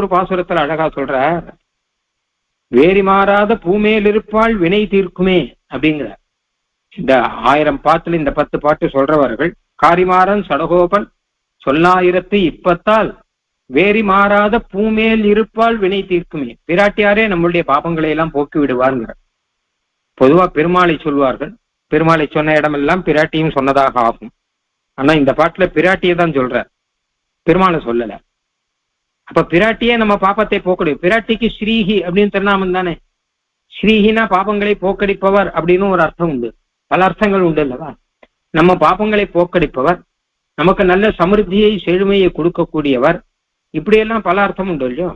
ஒரு பாசுரத்துல அழகா சொல்ற வேறி மாறாத பூமேல் இருப்பாள் வினை தீர்க்குமே அப்படிங்கிற இந்த ஆயிரம் பாட்டுல இந்த பத்து பாட்டு சொல்றவர்கள் காரிமாறன் சடகோபன் சொல்லாயிரத்து இப்பத்தால் வேறி மாறாத பூமேல் இருப்பால் வினை தீர்க்குமே பிராட்டியாரே நம்மளுடைய பாபங்களை எல்லாம் போக்கி விடுவாருங்கிற பொதுவா பெருமாளை சொல்வார்கள் பெருமாளை சொன்ன இடமெல்லாம் பிராட்டியும் சொன்னதாக ஆகும். ஆனா இந்த பாட்டுல பிராட்டியை தான் சொல்ற பெருமாளை சொல்லலை. அப்ப பிராட்டியே நம்ம பாப்பத்தை போக்கடி. பிராட்டிக்கு ஸ்ரீஹி அப்படின்னு திருநாமம் தானே? ஸ்ரீஹினா பாபங்களை போக்கடிப்பவர் அப்படின்னு ஒரு அர்த்தம் உண்டு. பல அர்த்தங்கள் உண்டு அல்லவா? நம்ம பாபங்களை போக்கடிப்பவர் நமக்கு நல்ல சமிருத்தியை செழுமையை கொடுக்கக்கூடியவர். இப்படியெல்லாம் பல அர்த்தம் உண்டு இல்லையோ?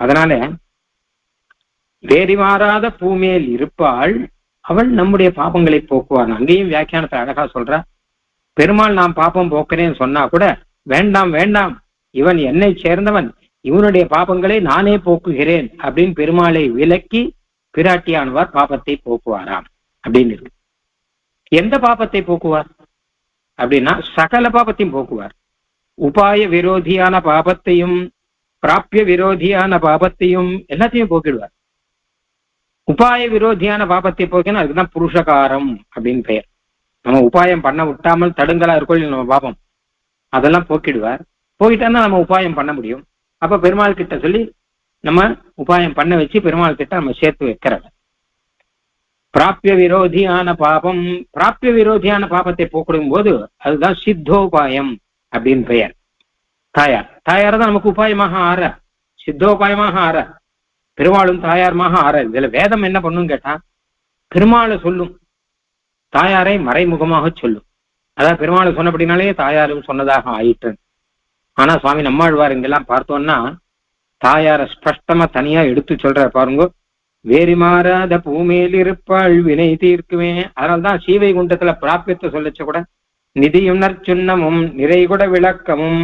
அதனால வேறி மாறாத பூமியில் இருப்பாள் அவள் நம்முடைய பாபங்களை போக்குவான். அங்கேயும் வியாக்கியானத்தை அழகா சொல்றா பெருமாள் நான் பாப்பம் போக்குறேன்னு சொன்னா கூட வேண்டாம் வேண்டாம். இவன் என்னை சேர்ந்தவன். இவனுடைய பாபங்களை நானே போக்குகிறேன் அப்படின்னு பெருமாளை விலக்கி பிராட்டியானவர் பாபத்தை போக்குவாராம் அப்படின்னு இருக்கு. எந்த பாபத்தை போக்குவார்? அப்படின்னா சகல பாபத்தையும் போக்குவார். உபாய விரோதியான பாபத்தையும் பிராப்பிய விரோதியான பாபத்தையும் எல்லாத்தையும் போக்கிடுவார். உபாய விரோதியான பாபத்தை போக்கினா அதுக்குதான் புருஷகாரம் அப்படின்னு பெயர். நம்ம உபாயம் பண்ண விட்டாமல் தடுங்கலா இருக்கோம் நம்ம பாபம். அதெல்லாம் போக்கிடுவார். போயிட்டா நம்ம உபாயம் பண்ண முடியும். அப்ப பெருமாள் கிட்ட சொல்லி நம்ம உபாயம் பண்ண வச்சு பெருமாள் கிட்ட நம்ம சேர்த்து வைக்கிறது. பிராப்பிய விரோதியான பாபம் பிராப்பிய விரோதியான பாபத்தை போக்கிடும் போது அதுதான் சித்தோபாயம் அப்படின்னு பெயர். தாயார். தாயார் தான் நமக்கு உபாயமாக ஆற. சித்தோபாயமாக ஆற. பெருமாளும் தாயாருமாக ஆற. இதுல வேதம் என்ன பண்ணும் கேட்டா பெருமாளை சொல்லும். தாயாரை மறைமுகமாக சொல்லும். அதான் பெருமாளை சொன்னபடினாலே தாயாரும் சொன்னதாக ஆயிற்று. ஆனா சுவாமி நம்மாழ்வார் இங்கெல்லாம் பார்த்தோம்னா தாயார ஸ்பஷ்டமா தனியா எடுத்து சொல்ற பாருங்க. வேறி மாறாத பூமியில் இருப்பாள் வினை தீர்க்குவேன் அதனால்தான் சீவை குண்டத்துல பிராபியத்தை சொல்லச்ச கூட. நிதியுணர் நற்சுண்ணமும் நிறைகுட விளக்கமும்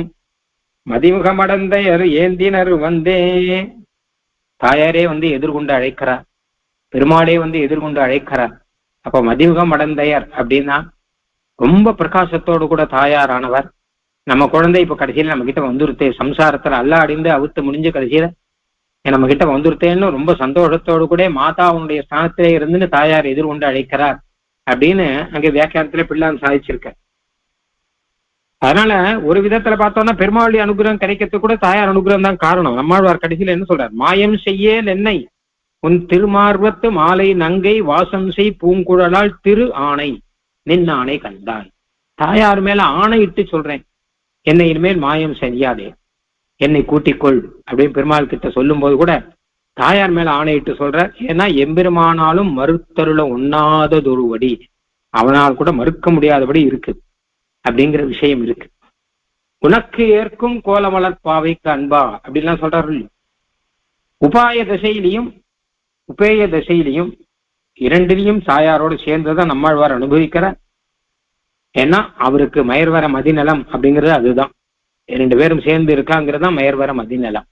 மதிமுகமடந்தையர் ஏந்தினர் வந்தே. தாயாரே வந்து எதிர்கொண்டு அழைக்கிறார் பெருமாளே வந்து எதிர்கொண்டு அழைக்கிறார் அப்ப மதிமுகம் அடந்தையர் அப்படின்னா ரொம்ப பிரகாசத்தோடு கூட தாயாரானவர். நம்ம குழந்தை இப்ப கடைசியில நம்ம கிட்ட வந்துருத்தே. சம்சாரத்துல அல்ல அடிந்து அவுத்து முடிஞ்ச கடைசியில நம்ம கிட்ட வந்துருத்தேன்னு ரொம்ப சந்தோஷத்தோடு கூட மாதா உன்னுடைய ஸ்தானத்திலே இருந்துன்னு தாயார் எதிர்கொண்டு அழைக்கிறார் அப்படின்னு அங்க வியாக்கியானத்துல பிள்ளான் சாதிச்சிருக்க அதனால ஒரு விதத்துல பார்த்தோம்னா பெருமாளுடைய அனுகிரகம் கிடைக்கிறதுக்கு கூட தாயார் அனுகிரகம் தான் காரணம். நம்மாழ்வார் கடைசியில என்ன சொல்றார்? மாயம் செய்யேல் என்னை உன் திருமார்வத்து மாலை நங்கை வாசம் செய் பூங்குழலால் திரு ஆணை நின் ஆணை கண்டாய் தாயார் மேல ஆணை இட்டு சொல்றேன். என்னை இனிமேல் மாயம் செய்யாதே. என்னை கூட்டிக்கொள் அப்படின்னு பெருமாள் கிட்ட சொல்லும் போது கூட தாயார் மேல ஆணையிட்டு சொல்ற ஏன்னா எம்பெருமானாலும் மறுத்தருள உண்ணாததொருவடி. அவனால் கூட மறுக்க முடியாதபடி இருக்கு அப்படிங்கிற விஷயம் இருக்கு. உனக்கு ஏற்கும் கோலமலர் பாவைக்கு அன்பா அப்படின்லாம் சொல்றாரு உபாய திசையிலையும் உபேய திசையிலையும் இரண்டிலையும் தாயாரோடு சேர்ந்துதான் நம்மாழ்வார் அனுபவிக்கிறார் ஏன்னா அவருக்கு மயர்வர மதிநலம் அப்படிங்கிறது அதுதான். ரெண்டு பேரும் சேர்ந்து இருக்காங்கிறது தான் மயர்வர மதிநலம்.